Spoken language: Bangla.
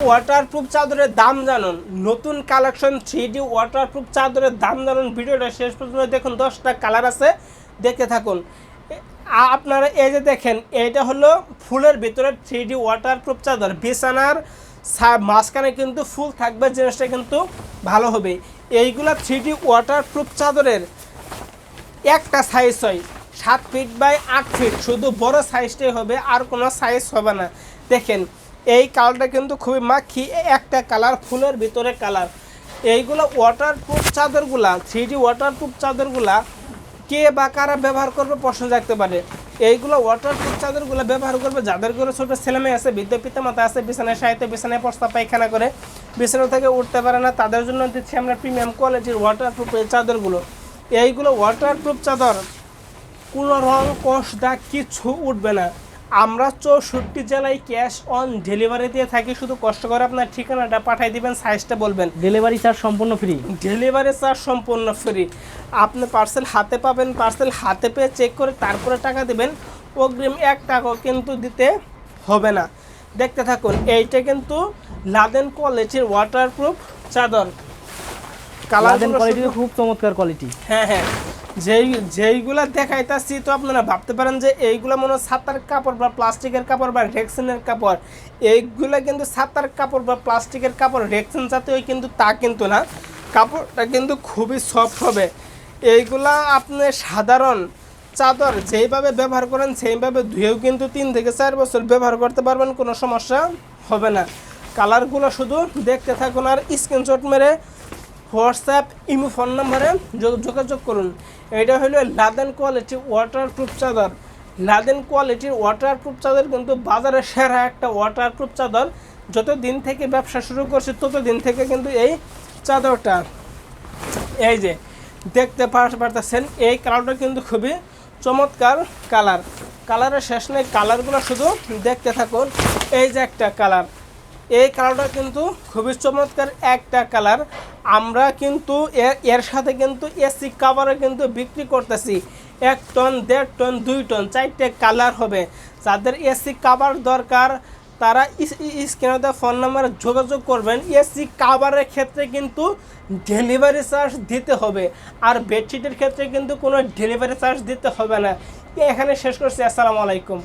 ওয়াটারপ্রুফ চাদরের দাম জানুন। নতুন কালেকশন থ্রি ডি ওয়াটারপ্রুফ চাদরের দাম জানুন। ভিডিওটা শেষ পর্যন্ত দেখুন, দশটা কালার আছে, দেখতে থাকুন। আপনারা এই যে দেখেন এইটা হলো ফুলের ভিতরে থ্রি ডি ওয়াটারপ্রুফ চাদর। বিছানার মাঝখানে কিন্তু ফুল থাকবে, জিনিসটা কিন্তু ভালো হবে। এইগুলা থ্রি ডি ওয়াটারপ্রুফ চাদরের একটা সাইজ হয়, সাত ফিট বাই আট ফিট শুধু বড় সাইজটাই হবে, আর কোনো সাইজ হবে না। দেখেন এই কালারটা কিন্তু খুবই মাখি একটা কালার ফুলের ভিতরে কালার। এইগুলো ওয়াটারপ্রুফ চাদরগুলা থ্রি ডি ওয়াটারপ্রুফ চাদরগুলা কে বা কারা ব্যবহার করবে প্রশ্ন জাগতে পারে। এইগুলো ওয়াটারপ্রুফ চাদরগুলো ব্যবহার করবে যাদের ঘরে ছোটো ছেলেমেয়ে আছে, বৃদ্ধ পিতা মাতা আছে, বিছানায় সাহিত্য বিছানায় প্রস্তাব পায়খানা করে, বিছানা থেকে উঠতে পারে না, তাদের জন্য দিচ্ছি আমরা প্রিমিয়াম কোয়ালিটির ওয়াটারপ্রুফ এই চাদরগুলো। এইগুলো ওয়াটারপ্রুফ চাদর, কোনো রং, কষ, দাগ কিছু উঠবে না। আমরা চৌষট্টি জেলায় ক্যাশ অন ডেলিভারি দিয়ে থাকি শুধু কষ্ট করে আপনার ঠিকানাটা পাঠিয়ে দিবেন সাইজটা বলবেন। ডেলিভারি চার্জ সম্পূর্ণ ফ্রি। ডেলিভারি চার্জ সম্পূর্ণ ফ্রি। আপনি পার্সেল হাতে পাবেন পার্সেল হাতে পেয়ে চেক করে তারপরে টাকা দেবেন। অগ্রিম এক টাকাও কিন্তু দিতে হবে না। দেখতে থাকুন এইটা কিন্তু লাদেন কোয়ালিটির ওয়াটারপ্রুফ চাদর। কালার কোয়ালিটি খুব চমৎকার কোয়ালিটি হ্যাঁ হ্যাঁ। যেই, যেইগুলা দেখাইতাছি তো আপনারা ভাবতে পারেন যে এইগুলা মনে হয় ছাতার কাপড় বা প্লাস্টিকের কাপড় বা রেক্সিনের কাপড়। এইগুলা কিন্তু ছাতার কাপড় বা প্লাস্টিকের কাপড়, রেক্সিন জাতীয় কিন্তু তা কিন্তু না। কাপড়টা কিন্তু খুবই সফট হবে। এইগুলা আপনি সাধারণ চাদর যেইভাবে ব্যবহার করেন, সেইভাবে ধুয়েও কিন্তু তিন থেকে চার বছর ব্যবহার করতে পারবেন, কোনো সমস্যা হবে না। কালারগুলো শুধু দেখতে থাকুন আর স্ক্রিনশট মেরে হোয়াটসঅ্যাপ, ইমো ফোন নম্বরে যোগ- যোগাযোগ করুন। এটা হলো লাদেন কোয়ালিটি ওয়াটারপ্রুফ চাদর। লাদেন কোয়ালিটির ওয়াটারপ্রুফ চাদর কিন্তু বাজারে সেরা একটা ওয়াটারপ্রুফ চাদর। যত দিন থেকে ব্যবসা শুরু করছে তত দিন থেকে কিন্তু এই চাদরটা। এই যে, দেখতে পার- পারতেছেন, এই কালারটা কিন্তু খুবই চমৎকার কালার কালারের শেষ নেই কালারগুলো শুধু দেখতে থাকুন, এই যে একটা কালার এই কালারটা কিন্তু খুবই চমৎকার একটা কালার আমরা কিন্তু এর- সাথে কিন্তু এসি কাভারে কিন্তু বিক্রি করতেছি। এক টন দেড় টন দুই টন চারটে কালার হবে। যাদের এসি কাভার দরকার, তারা স্ক্রিনে ফোন নাম্বারে যোগাযোগ করবেন। এসি কাভারের ক্ষেত্রে কিন্তু ডেলিভারি চার্জ দিতে হবে। আর বেডশিটের ক্ষেত্রে কিন্তু কোনো ডেলিভারি চার্জ দিতে হবে না। এখানে শেষ করছি। আসসালামু আলাইকুম।